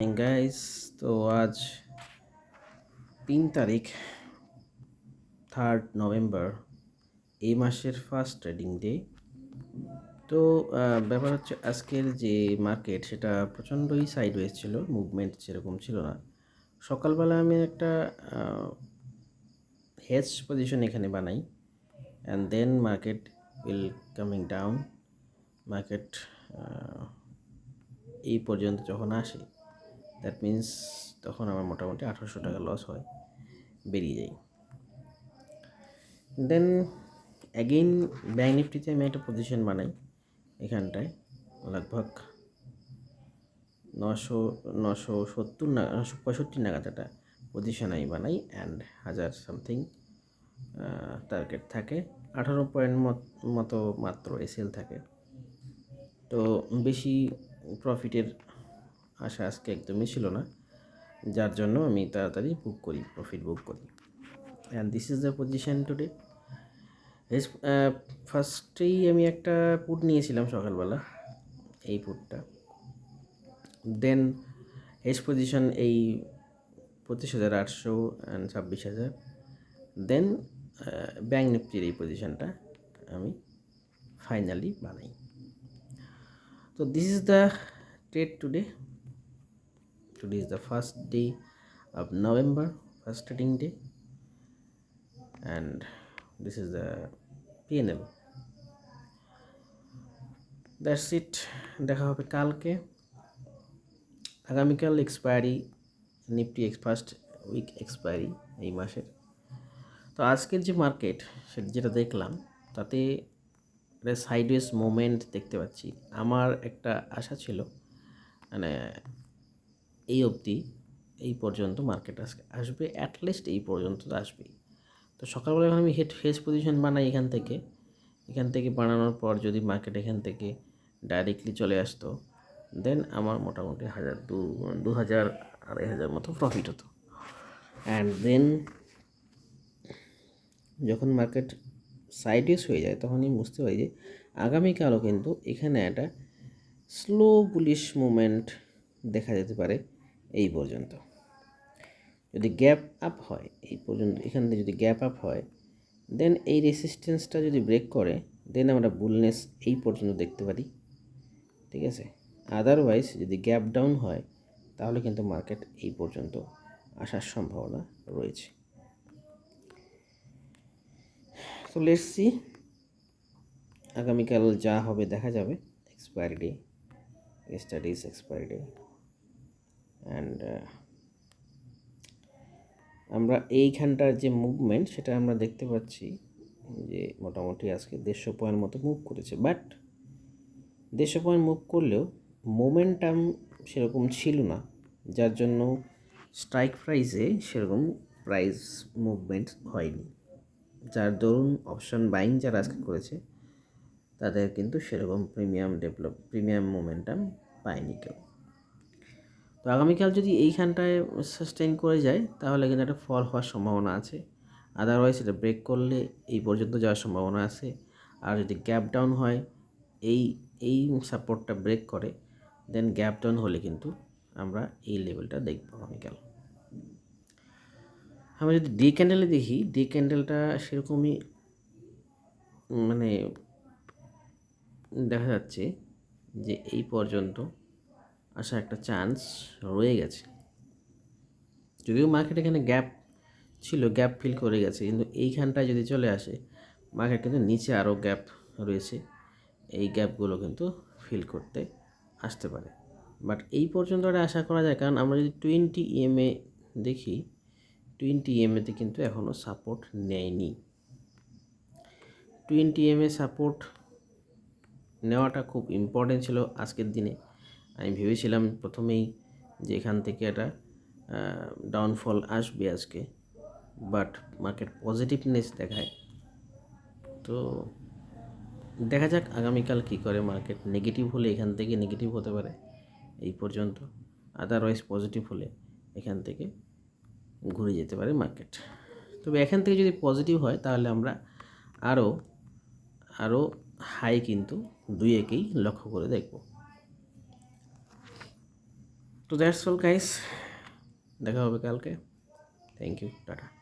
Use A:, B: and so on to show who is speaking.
A: Guys তো আজ তিন তারিখ থার্ড নভেম্বর এই মাসের ফার্স্ট ট্রেডিং ডে তো ব্যাপার হচ্ছে আজকের যে মার্কেট সেটা প্রচণ্ডই সাইডওয়েজ ছিল মুভমেন্ট সেরকম ছিল না। সকালবেলা আমি একটা হেজ পজিশন এখানে বানাই and then market will coming down market এই পর্যন্ত যখন আসে দ্যাট মিন্স তখন আমার মোটামুটি আঠারোশো টাকা লস হয়, বেরিয়ে যাই দেন অ্যাগেইন ব্যাঙ্ক নিফটিতে আমি একটা পজিশন বানাই এখানটায়, লগভগ নশো নশো সত্তর না নশো পঁয়ষট্টি নাগাদ একটা পজিশন আমি বানাই অ্যান্ড হাজার সামথিং টার্গেট থাকে। আঠারো পয়েন্ট মতো মাত্র এসএল থাকে। তো বেশি প্রফিটের আশা আজকে একদমই ছিল না। যার জন্য আমি তাড়াতাড়ি বুক করি প্রফিট বুক করি। And this is the position today ফার্স্টেই আমি একটা পুট নিয়েছিলাম সকালবেলা, এই পুটটা দেন হেজ পজিশন এই পঁচিশ হাজার আটশো অ্যান্ড ছাব্বিশ হাজার। দেন ব্যাঙ্ক নিফটির এই পজিশনটা আমি ফাইনালি বানাই। তো this is the trade today today is the first day of november, first trading day. And this is the pnl that's it দেখা হবে কালকে। আগামীকাল expiry Nifty first week expiry এই মাসের। তো আজকের যে মার্কেট সেটা যেটা দেখলাম, তাতে সাইডওয়েজ মোমেন্ট দেখতে পাচ্ছি। আমার একটা আশা ছিল মানে এই অবধি এই পর্যন্ত মার্কেট আজকে আসবে অ্যাটলিস্ট এই পর্যন্ত তো আসবেই। তো সকালবেলা যখন আমি হেড ফেস পজিশন বানাই এখান থেকে। এখান থেকে বানানোর পর যদি মার্কেট এখান থেকে ডাইরেক্টলি চলে আসতো দেন আমার মোটামুটি হাজার দু দু হাজার আড়াই হাজার মতো প্রফিট হতো। অ্যান্ড দেন যখন মার্কেট সাইডওয়েজ হয়ে যায়, তখনই বুঝতে পারি যে আগামীকালও কিন্তু এখানে একটা স্লো পুলিশ মুভমেন্ট দেখা যেতে পারে। এই পর্যন্ত। যদি গ্যাপ আপ হয়, এই পর্যন্ত, এখান থেকে যদি গ্যাপ আপ হয় দেন এই রেসিস্টেন্সটা যদি ব্রেক করে দেন আমরা বুলনেস এই পর্যন্ত দেখতে পারি। ঠিক আছে? আদারওয়াইজ যদি গ্যাপ ডাউন হয়, তাহলে কিন্তু মার্কেট এই পর্যন্ত আসার সম্ভাবনা রয়েছে। তো লেটস আগামীকাল যা হবে দেখা যাবে। Expiry day studies expiry day and আমরা এইখানটার যে মুভমেন্ট সেটা আমরা দেখতে পাচ্ছি যে মোটামুটি আজকে দেড়শো পয়েন্ট মতো মুভ করেছে। বাট দেড়শো পয়েন্ট মুভ করলেও মোমেন্টাম সেরকম ছিল না। যার জন্য স্ট্রাইক প্রাইসে সেরকম প্রাইস মুভমেন্ট হয়নি। যার দরুন অপশন বাইং যারা আজকে করেছে, তাদের কিন্তু সেরকম প্রিমিয়াম ডেভেলপ প্রিমিয়াম মোমেন্টাম পায়নি কেউ। তো আগামীকাল যদি এইখানটায় সাস্টেইন করে যায়, তাহলে কিন্তু একটা ফল হওয়ার সম্ভাবনা আছে। আদারওয়াইজ এটা ব্রেক করলে এই পর্যন্ত যাওয়ার সম্ভাবনা আছে। আর যদি গ্যাপ ডাউন হয়, এই এই সাপোর্টটা ব্রেক করে দেন গ্যাপ ডাউন হলে কিন্তু আমরা এই লেভেলটা দেখব আগামীকাল। আমরা যদি ডে ক্যান্ডেলে দেখি ডে ক্যান্ডেলটা সেরকমই মানে দেখা যাচ্ছে যে এই পর্যন্ত আসার একটা চান্স রয়ে গেছে। যদিও মার্কেট এখানে গ্যাপ ছিল গ্যাপ ফিল করে গেছে, কিন্তু এইখানটায় যদি চলে আসে মার্কেট কিন্তু নিচে আরও গ্যাপ রয়েছে। এই গ্যাপগুলো কিন্তু ফিল করতে আসতে পারে। বাট এই পর্যন্ত আশা করা যায়, কারণ আমরা যদি টোয়েন্টি ইএমএ দেখি টোয়েন্টি ইএমএতে কিন্তু এখনও সাপোর্ট নেয়নি। টোয়েন্টি এমএ সাপোর্ট নেওয়াটা খুব ইম্পর্টেন্ট ছিল আজকের দিনে। আমি ভেবেছিলাম প্রথমেই যে এখান থেকে একটা ডাউনফল আসবে আজকে বাট মার্কেট পজিটিভনেস দেখায়। তো দেখা যাক আগামীকাল কী করে মার্কেট নেগেটিভ হলে এখান থেকে নেগেটিভ হতে পারে, এই পর্যন্ত। আদারওয়াইজ পজিটিভ হলে এখান থেকে ঘুরে যেতে পারে মার্কেট তবে এখান থেকে যদি পজিটিভ হয়, তাহলে আমরা আরও আরও হাই কিন্তু দুই একেই লক্ষ্য করে দেখব। তো দ্যাটস অল গাইস দেখা হবে কালকে। Thank you tata